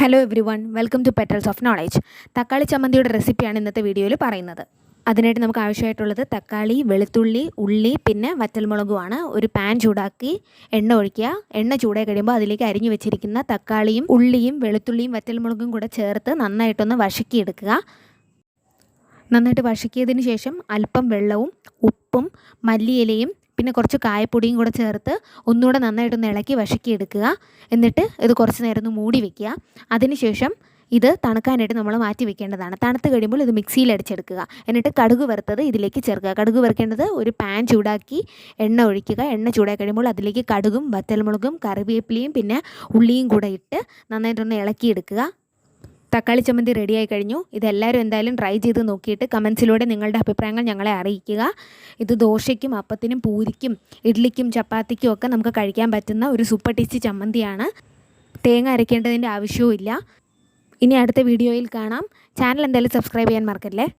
Hello everyone welcome to petals of knowledge തക്കാളി ചമ്മന്തിയുടെ റെസിപ്പിയാണ് ഇന്നത്തെ വീഡിയോയിൽ പറയുന്നത്. അതിനായിട്ട് നമുക്ക് ആവശ്യമായിട്ടുള്ളത് തക്കാളി വെളുത്തുള്ളി ഉള്ളി പിന്നെ വറ്റൽമുളകുമാണ്. ഒരു പാൻ ചൂടാക്കി എണ്ണ ഒഴിക്കുക. എണ്ണ ചൂടായി കഴിയുമ്പോൾ അതിലേക്ക് അരിഞ്ഞു വെച്ചിരിക്കുന്ന തക്കാളിയും ഉള്ളിയും വെളുത്തുള്ളിയും വറ്റൽമുളകും കൂടെ ചേർത്ത് നന്നായിട്ടൊന്ന് വഷക്കിയെടുക്കുക നന്നായിട്ട് വഷക്കിയതിന് ശേഷം അല്പം വെള്ളവും ഉപ്പും മല്ലിയിലയും പിന്നെ കുറച്ച് കായപ്പൊടിയും കൂടെ ചേർത്ത് ഒന്നുകൂടെ നന്നായിട്ടൊന്ന് ഇളക്കി വശക്കിയെടുക്കുക എന്നിട്ട് ഇത് കുറച്ച് നേരം ഒന്ന് മൂടി വെക്കുക. അതിനുശേഷം ഇത് തണുക്കാനായിട്ട് നമ്മൾ മാറ്റി വെക്കേണ്ടതാണ്. തണുത്ത് കഴിയുമ്പോൾ ഇത് മിക്സിയിൽ അടിച്ചെടുക്കുക. എന്നിട്ട് കടുക് വറുത്തത് ഇതിലേക്ക് ചേർക്കുക. കടുക് വറുക്കേണ്ടത് ഒരു പാൻ ചൂടാക്കി എണ്ണ ഒഴിക്കുക. എണ്ണ ചൂടായി കഴിയുമ്പോൾ അതിലേക്ക് കടുകും വറ്റൽമുളകും കറിവേപ്പിലയും പിന്നെ ഉള്ളിയും കൂടെ ഇട്ട് നന്നായിട്ടൊന്ന് ഇളക്കിയെടുക്കുക. തക്കാളി ചമ്മന്തി റെഡിയായി കഴിഞ്ഞു. ഇതെല്ലാവരും എന്തായാലും ട്രൈ ചെയ്ത് നോക്കിയിട്ട് കമൻസിലൂടെ നിങ്ങളുടെ അഭിപ്രായങ്ങൾ ഞങ്ങളെ അറിയിക്കുക. ഇത് ദോശയ്ക്കും അപ്പത്തിനും പൂരിക്കും ഇഡ്ലിക്കും ചപ്പാത്തിക്കും ഒക്കെ നമുക്ക് കഴിക്കാൻ പറ്റുന്ന ഒരു സൂപ്പർ ടേസ്റ്റി ചമ്മന്തിയാണ്. തേങ്ങ അരയ്ക്കേണ്ടതിന്റെ ആവശ്യവും ഇനി അടുത്ത വീഡിയോയിൽ കാണാം. ചാനൽ എന്തായാലും സബ്സ്ക്രൈബ് ചെയ്യാൻ മറക്കല്ലേ?